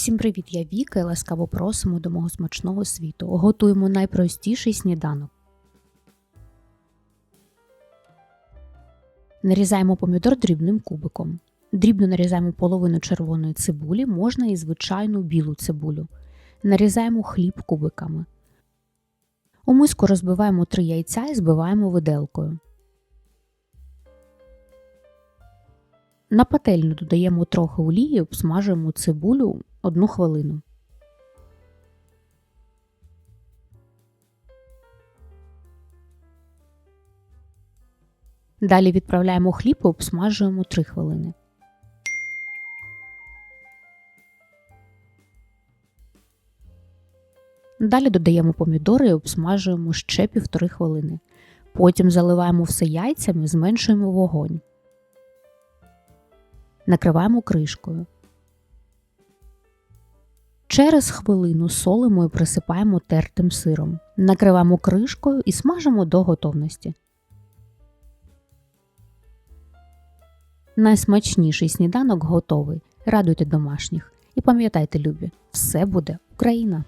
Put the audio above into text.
Всім привіт, я Віка і ласкаво просимо до мого смачного світу. Готуємо найпростіший сніданок. Нарізаємо помідор дрібним кубиком. Дрібно нарізаємо половину червоної цибулі, можна і звичайну білу цибулю. Нарізаємо хліб кубиками. У миску розбиваємо 3 яйця і збиваємо виделкою. На пательню додаємо трохи олії, обсмажуємо цибулю 1 хвилину. Далі відправляємо хліб і обсмажуємо 3 хвилини. Далі додаємо помідори і обсмажуємо ще півтори хвилини. Потім заливаємо все яйцями, зменшуємо вогонь. Накриваємо кришкою. Через хвилину солимо і присипаємо тертим сиром. Накриваємо кришкою і смажимо до готовності. Найсмачніший сніданок готовий. Радуйте домашніх. І пам'ятайте, любі, все буде Україна!